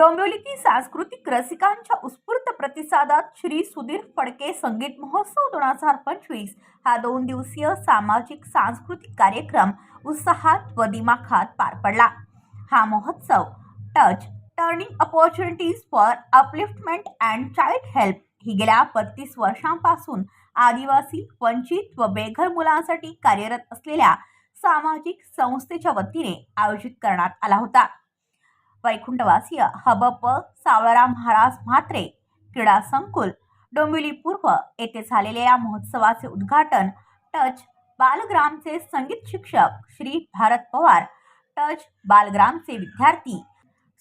डोंबिवलीतील सांस्कृतिक रसिकांच्या उत्स्फूर्त प्रतिसादात श्री सुधीर फडके संगीत महोत्सव दोन हजार पंचवीस हा दोन दिवसीय सामाजिक सांस्कृतिक कार्यक्रम उत्साहात व दिमाखात पार पडला. हा महोत्सव touch turning opportunities for upliftment and child help ही गेल्या बत्तीस वर्षांपासून आदिवासी वंचित व बेघर मुलांसाठी कार्यरत असलेल्या सामाजिक संस्थेच्या वतीने आयोजित करण्यात आला होता. वैकुंठवासीय हबप सावळाराम महाराज म्हात्रे क्रीडा संकुल डोंबिवली पूर्व येथे झालेल्या या महोत्सवाचे उद्घाटन टच बालग्रामचे संगीत शिक्षक श्री भारत पवार टच बालग्रामचे विद्यार्थी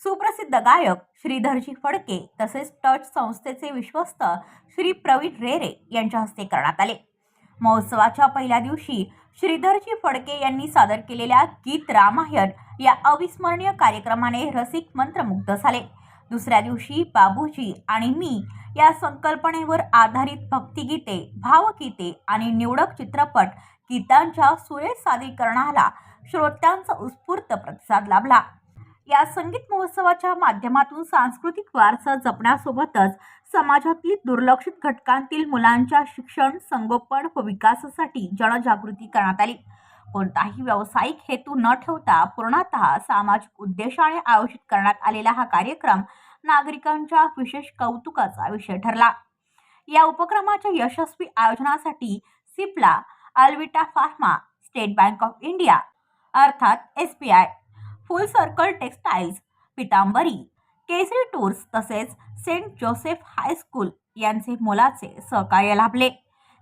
सुप्रसिद्ध गायक श्रीधरजी फडके तसेच टच संस्थेचे विश्वस्त श्री प्रवीण रेरे यांच्या हस्ते करण्यात आले. महोत्सवाच्या पहिल्या दिवशी श्रीधरजी फडके यांनी सादर केलेल्या गीत रामायण या अविस्मरणीय कार्यक्रमाने रसिक मंत्रमुग्ध झाले. दुसऱ्या दिवशी बाबूजी आणि मी या संकल्पनेवर आधारित भक्तिगीते भावगीते आणि निवडक चित्रपट गीतांच्या सुरेख सादरीकरणाला श्रोत्यांचा उत्स्फूर्त प्रतिसाद लाभला. या संगीत महोत्सवाच्या माध्यमातून सांस्कृतिक वारसा जपण्यासोबतच समाजातील दुर्लक्षित घटकांतील मुलांच्या शिक्षण संगोपन व विकासासाठी जनजागृती करण्यात आली. कोणताही व्यावसायिक हेतू न ठेवता पूर्णतः सामाजिक उद्देशाने आयोजित करण्यात आलेला हा कार्यक्रम नागरिकांच्या विशेष कौतुकाचा विषय ठरला. या उपक्रमाच्या यशस्वी आयोजनासाठी Cipla Alvita pharma State Bank of India अर्थात S B I full circle textiles Pitambari Kesari tours तसेच सेंट जोसेफ हायस्कूल यांचे मोलाचे सहकार्य लाभले.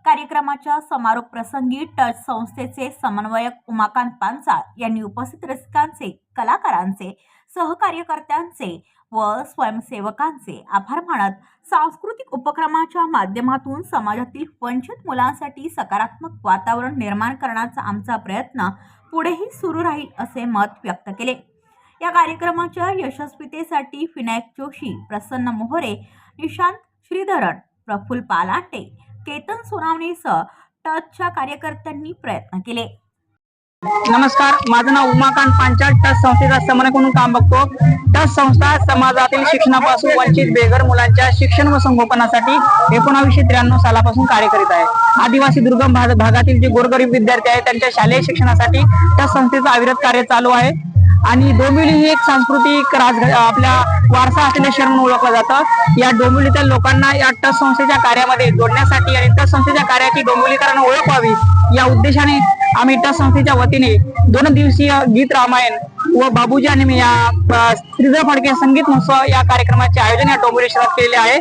कार्यक्रमाच्या समारोप प्रसंगी टच संस्थेचे समन्वयक उमाकांत पांचाळ यांनी उपस्थित रसिकांचे कलाकारांचे सहकार्यकर्त्यांचे व स्वयंसेवकांचे आभार मानत सांस्कृतिक उपक्रमाच्या माध्यमातून समाजातील वंचित मुलांसाठी सकारात्मक वातावरण निर्माण करण्याचा आमचा प्रयत्न पुढेही सुरू राहील असे मत व्यक्त केले. या कार्यक्रमाच्या यशस्वीतेसाठी विनायक जोशी प्रसन्न मोहरे निशांत श्रीधरन प्रफुल्ल पालाटे केतन सोनावणेसह टचच्या कार्यकर्त्यांनी प्रयत्न केले. नमस्कार माझं नाव उमाकांत पांचाळ. टच संस्थेचा समन्वय म्हणून काम बघतो. टच संस्था समाजातील शिक्षणापासून वंचित बेघर मुलांच्या शिक्षण व संगोपनासाठी एकोणावीसशे त्र्याण्णव सालापासून कार्य करीत आहे. आदिवासी दुर्गम भागातील जे गोरगरीब विद्यार्थी आहेत त्यांच्या शालेय शिक्षणासाठी टच संस्थेचं अविरत कार्य चालू आहे. आणि डोंबिवली ही एक सांस्कृतिक राज आपल्या वारसा असलेले शहर म्हणून ओळखलं जातं. या डोंबिवलीच्या लोकांना या टच संस्थेच्या कार्यामध्ये जोडण्यासाठी आणि टच संस्थेच्या कार्याची डोंबिवलीकरांना ओळख व्हावी या उद्देशाने आम्ही टच संस्थेच्या वतीने दोन दिवसीय गीत रामायण व बाबूजी आणि मी या श्रीधर फडके संगीत महोत्सव या कार्यक्रमाचे आयोजन या डोंबिवली शहरात केलेले आहे.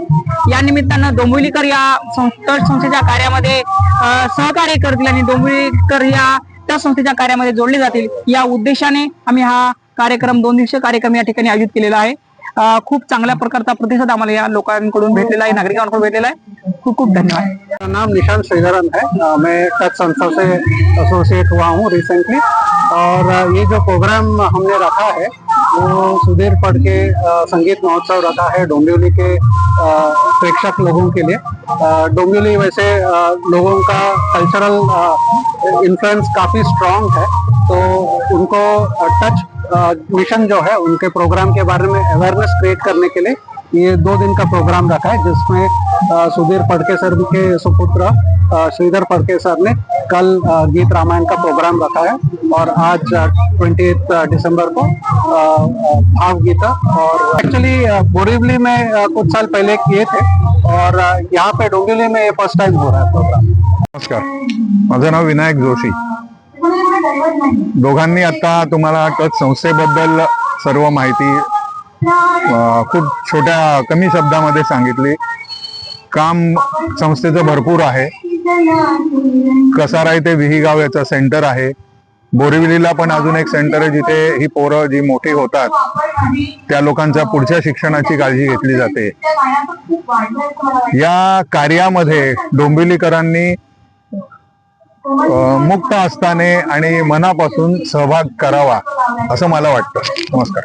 या निमित्तानं डोंबिवलीकर या टच संस्थेच्या कार्यामध्ये सहकार्य करतील आणि डोंबिवलीकर या त्या संस्थेच्या कार्यामध्ये जोडले जातील. या उद्देशाने आम्ही हा कार्यक्रम दोन दिवसीय कार्यक्रम या ठिकाणी आयोजित केलेला आहे. खूप चांगल्या प्रकारचा प्रतिसाद आम्हाला या लोकांकडून भेटलेला आहे नागरिकांकडून भेटलेला आहे. खूप खूप धन्यवाद मेरा नाम निशान श्रीधरन है। मैं टच संस्था से एसोसिएट हुआ हूँ रिसेंटली और ये जो प्रोग्राम हमने रखा है, वो सुधीर पढ़ के संगीत महोत्सव रखा है डोंबिवली के प्रेक्षक लोगों के लिए। डोंबिवली वैसे लोगों का कल्चरल इन्फ्लुएंस काफ़ी स्ट्रांग है। तो उनको टच मिशन जो है, उनके प्रोग्राम के बारे में अवेयरनेस क्रिएट करने के लिए ये दो दिन का प्रोग्राम रखा है जिसमें सुधीर फड़के सर के सुपुत्र श्रीधर फड़के सर ने कल गीत रामायण का प्रोग्राम रखा है और आज ट्वेंटी दिसंबर को अ, अ, भाव गीता और एक्चुअली बोरीवली में कुछ साल पहले किए थे और यहाँ पे डोंबिवली में फ़र्स्ट टाइम हो रहा है प्रोग्राम नमस्कार। माझं नाव विनायक जोशी। दोघांनी आता तुम्हाला टच संस्थेबद्दल सर्व माहिती खूप छोट्या कमी शब्दामध्ये सांगितली. काम संस्थेचं भरपूर आहे. कसारा इथे विहीगाव याचं सेंटर आहे. बोरिवलीला पण अजून एक सेंटर आहे जिथे ही पोरं जी मोठी होतात त्या लोकांच्या पुढच्या शिक्षणाची काळजी घेतली जाते. या कार्यामध्ये डोंबिवलीकरांनी मुक्त असताने आणि मनापासून सहभाग करावा असं मला वाटतं. नमस्कार.